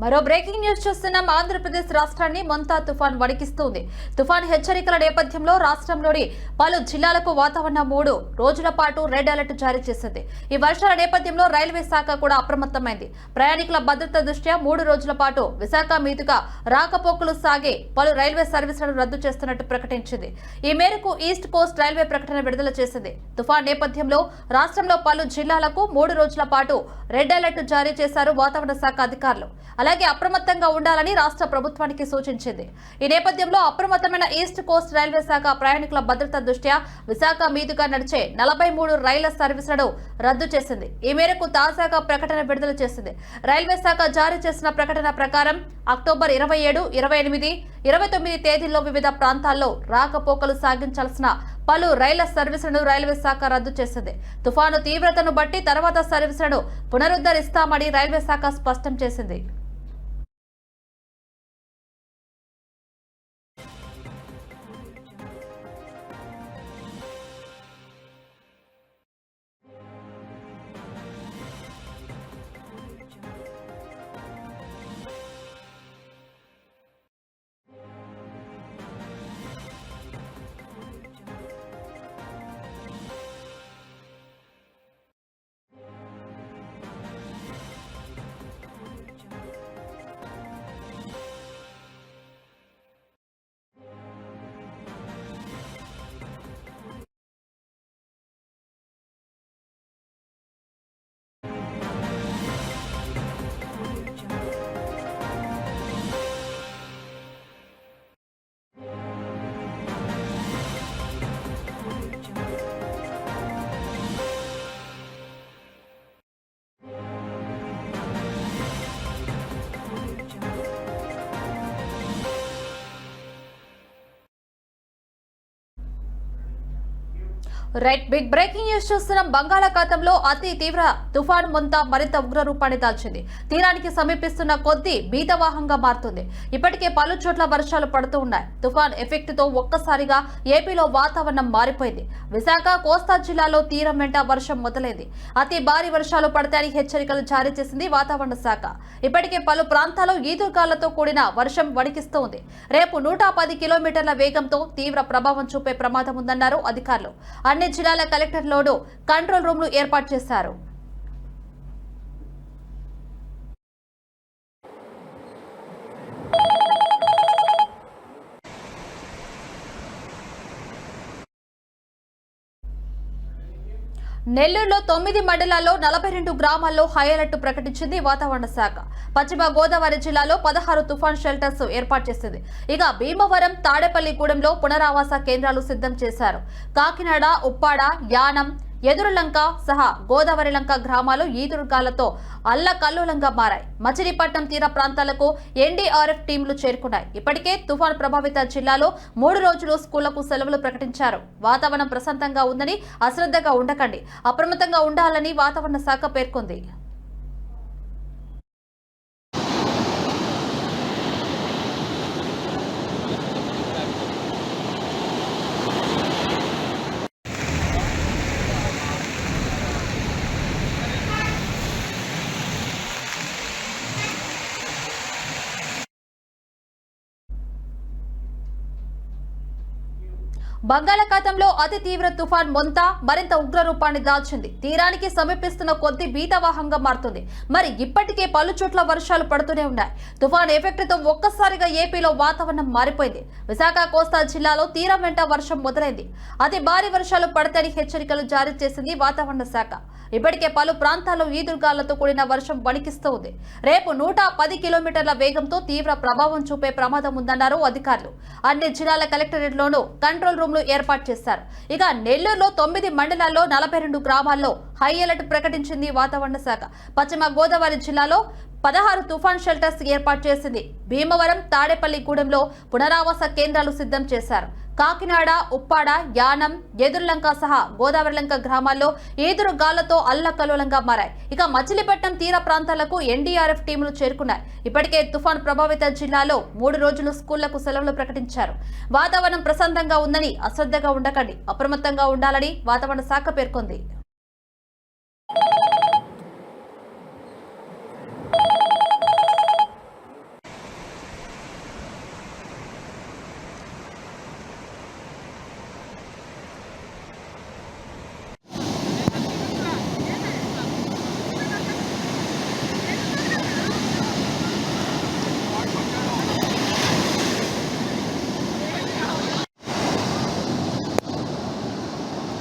మరో breaking news చూస్తున్నాం. ఆంధ్రప్రదేశ్ రాష్ట్రాన్ని మొంతా తుఫాన్ వణికిస్తుంది. తుఫాన్ హెచ్చరికల నేపథ్యంలో రాష్ట్రంలోని పలు జిల్లాలకు వాతావరణ మూడు రోజుల పాటు రెడ్ అలర్ట్ జారీ చేసింది. ఈ వర్షాల నేపథ్యంలో రైల్వే శాఖ కూడా అప్రమత్తమైంది. ప్రయాణికుల భద్రత దృష్ట్యా మూడు రోజుల పాటు విశాఖ మీదుగా రాకపోకలు సాగే పలు రైల్వే సర్వీసులను రద్దు చేస్తున్నట్టు ప్రకటించింది. ఈ మేరకు ఈస్ట్ కోస్ట్ రైల్వే ప్రకటన విడుదల చేసింది. తుఫాన్ నేపథ్యంలో రాష్ట్రంలో పలు జిల్లాలకు మూడు రోజుల పాటు రెడ్ అలర్ట్ జారీ చేశారు వాతావరణ శాఖ అధికారులు. అలాగే అప్రమత్తంగా ఉండాలని రాష్ట్ర ప్రభుత్వానికి సూచించింది. ఈ నేపథ్యంలో అప్రమత్తమైన ఈస్ట్ కోస్ట్ రైల్వే శాఖ ప్రయాణికుల భద్రత దృష్ట్యా విశాఖ మీదుగా నడిచే నలభై మూడు రైళ్ళ సర్వీసులను రద్దు చేసింది. ఈ మేరకు తాజాగా ప్రకటన విడుదల చేసింది. రైల్వే శాఖ జారీ చేసిన ప్రకటన ప్రకారం అక్టోబర్ ఇరవై ఏడు ఇరవై ఎనిమిది ఇరవై తొమ్మిది తేదీల్లో వివిధ ప్రాంతాల్లో రాకపోకలు సాగించాల్సిన పలు రైళ్ళ సర్వీసులను రైల్వే శాఖ రద్దు చేసింది. తుఫాను తీవ్రతను బట్టి తర్వాత సర్వీసులను పునరుద్ధరిస్తామని రైల్వే శాఖ స్పష్టం చేసింది. రైట్ బిగ్ బ్రేకింగ్ న్యూస్ చూస్తున్నాం. బంగాళాఖాతంలో అతి తీవ్ర తుఫాన్ మొంత మరింత ఉగ్ర రూపాన్ని దాల్చింది. తీరానికి సమీపిస్తున్న కొద్దీ భీతవాహంగా మారుతుంది. ఇప్పటికే పలు చోట్ల వర్షాలు పడుతూ ఉన్నాయి. తుఫాన్ ఎఫెక్ట్తో ఒక్కసారిగా ఏపీలో వాతావరణం మారిపోయింది. విశాఖ కోస్తా జిల్లాలో తీరం వెంట వర్షం మొదలైంది. అతి భారీ వర్షాలు పడతాయని హెచ్చరికలు జారీ చేసింది వాతావరణ శాఖ. ఇప్పటికే పలు ప్రాంతాల్లో ఈదురుగాలతో కూడిన వర్షం వణికిస్తోంది. రేపు నూట పది కిలోమీటర్ల వేగంతో తీవ్ర ప్రభావం చూపే ప్రమాదం ఉందన్నారు అధికారులు. అన్ని జిల్లాల కలెక్టర్లోనూ కంట్రోల్ రూమ్లు ఏర్పాటు చేశారు. నెల్లూరులో తొమ్మిది మండలాల్లో నలభై రెండు గ్రామాల్లో హై అలర్ట్ ప్రకటించింది వాతావరణ శాఖ. పశ్చిమ గోదావరి జిల్లాలో పదహారు తుఫాన్ షెల్టర్స్ ఏర్పాటు చేసింది. ఇక భీమవరం తాడేపల్లిగూడెంలో పునరావాస కేంద్రాలు సిద్ధం చేశారు. కాకినాడ ఉప్పాడ యానం ఎదురులంక సహా గోదావరి లంక గ్రామాలు ఈదురుగాలతో అల్లకల్లోలంగా మారాయి. మచిలీపట్నం తీర ప్రాంతాలకు ఎన్డీఆర్ఎఫ్ టీంలు చేరుకున్నాయి. ఇప్పటికే తుఫాన్ ప్రభావిత జిల్లాలో మూడు రోజులు స్కూళ్ళకు సెలవులు ప్రకటించారు. వాతావరణం ప్రశాంతంగా ఉందని అశ్రద్ధగా ఉండకండి. అప్రమత్తంగా ఉండాలని వాతావరణ శాఖ పేర్కొంది. బంగాళాఖాతంలో అతి తీవ్ర తుఫాన్ మొంత మరింత ఉగ్ర రూపాన్ని దాల్చింది. తీరానికి సమీపిస్తున్న కొద్ది భీతవాహంగా మారుతుంది. మరి ఇప్పటికే పలు చోట్ల వర్షాలు పడుతూనే ఉన్నాయి. తుఫాన్ ఎఫెక్ట్తో ఒక్కసారిగా ఏపీలో వాతావరణం మారిపోయింది. విశాఖ కోస్తా జిల్లాలో తీరం వెంట వర్షం మొదలైంది. అతి భారీ వర్షాలు పడతాయని హెచ్చరికలు జారీ చేసింది వాతావరణ శాఖ. ఇప్పటికే పలు ప్రాంతాల్లో ఈదురుగాలతో కూడిన వర్షం వణికిస్తూ ఉంది. రేపు నూట పది కిలోమీటర్ల వేగంతో తీవ్ర ప్రభావం చూపే ప్రమాదం ఉందన్నారు అధికారులు. అన్ని జిల్లాల కలెక్టరేట్లోనూ కంట్రోల్ రూమ్లు ఏర్పాటు చేశారు. ఇక నెల్లూరులో తొమ్మిది మండలాల్లో నలభై రెండు గ్రామాల్లో హై అలర్ట్ ప్రకటించింది వాతావరణ శాఖ. పశ్చిమ గోదావరి జిల్లాలో పదహారు తుఫాన్ షెల్టర్స్ ఏర్పాటు చేసింది. భీమవరం తాడేపల్లిగూడెంలో పునరావాస కేంద్రాలు సిద్ధం చేశారు. కాకినాడ ఉప్పాడ యానం ఎదురులంక సహా గోదావరిలంక గ్రామాల్లో ఈదురు గాలతో అల్లకల్లోలంగా మారాయి. ఇక మచిలీపట్నం తీర ప్రాంతాలకు ఎన్డీఆర్ఎఫ్ టీములు చేరుకున్నాయి. ఇప్పటికే తుఫాన్ ప్రభావిత జిల్లాలో మూడు రోజులు స్కూళ్ళకు సెలవులు ప్రకటించారు. వాతావరణం ప్రశాంతంగా ఉందని అశ్రద్ధగా ఉండకండి అప్రమత్తంగా ఉండాలని వాతావరణ శాఖ పేర్కొంది.